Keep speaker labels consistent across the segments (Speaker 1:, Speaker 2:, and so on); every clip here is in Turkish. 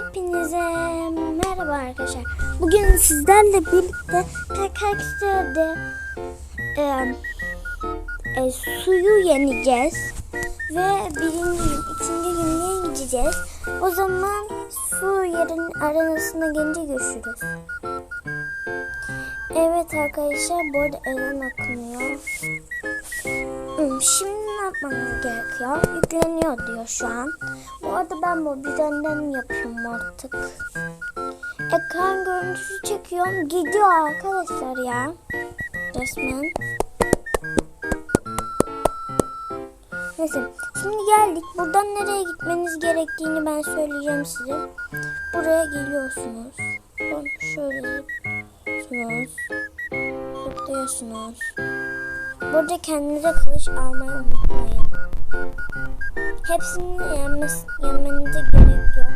Speaker 1: Hepinize merhaba arkadaşlar. Bugün sizlerle birlikte PKX'de e, e, suyu yeneceğiz. Ve birinci gün, ikinci günde gideceğiz. O zaman su yerin aranasına gelince görüşürüz. Evet arkadaşlar bu arada ezan okunuyor. Hmm, Şimdi ne yapmamız gerekiyor? Yükleniyor diyor şu an. Bu arada ben mobilden yapıyorum artık. Ekran görüntüsü çekiyorum. Gidiyor arkadaşlar ya. Resmen. Neyse. Şimdi geldik. Buradan nereye gitmeniz gerektiğini ben söyleyeceğim size. Buraya geliyorsunuz. Şöyle zıplıyorsunuz. Zıplıyorsunuz. Burada kendinize kılıç almayı unutmayın. Hepsini yenmez, yenmenize gerek yok.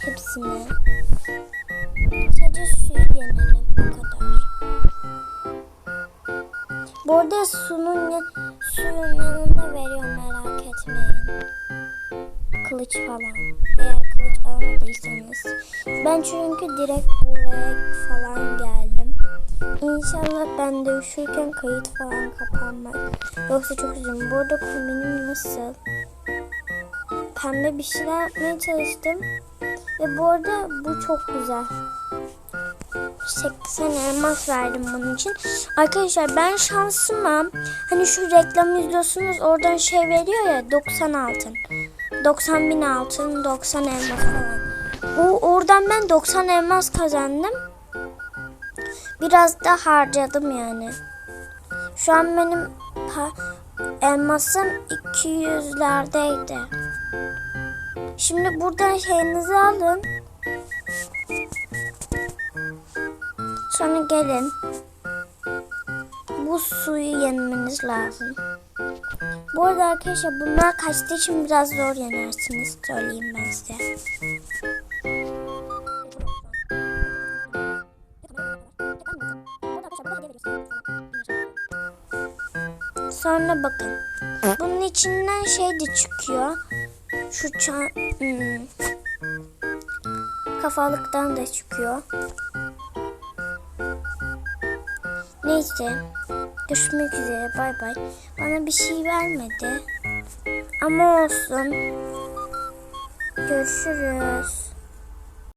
Speaker 1: Hepsini. Sadece suyu yenelim bu kadar. Bu arada sunun, suyun yanında veriyorum merak etmeyin. Kılıç falan. Eğer kılıç almadıysanız. Ben çünkü direkt buraya falan geldim. İnşallah ben dövüşürken kayıt falan kapanmaz. Yoksa çok üzülürüm. Bu arada kombinim nasıl? Pembe bir şeyler yapmaya çalıştım. Ve bu arada bu çok güzel. 80 elmas verdim bunun için. Arkadaşlar ben şansıma hani şu reklam izliyorsunuz oradan şey veriyor ya 90 altın. 90 bin altın 90 elmas falan. O, oradan ben 90 elmas kazandım. Biraz da harcadım yani. Şu an benim elmasım 200'lerdeydi. Şimdi buradan şeyinizi alın. Sonra gelin. Bu suyu yenmeniz lazım. Bu arada arkadaşlar bunlar kaçtığı için biraz zor yenersiniz. Söyleyeyim ben size. Sonra bakın. Bunun içinden şey de çıkıyor. Şu çan... hmm, kafalıktan da çıkıyor. Neyse. Görüşmek üzere. Bay bay. Bana bir şey vermedi. Ama olsun. Görüşürüz.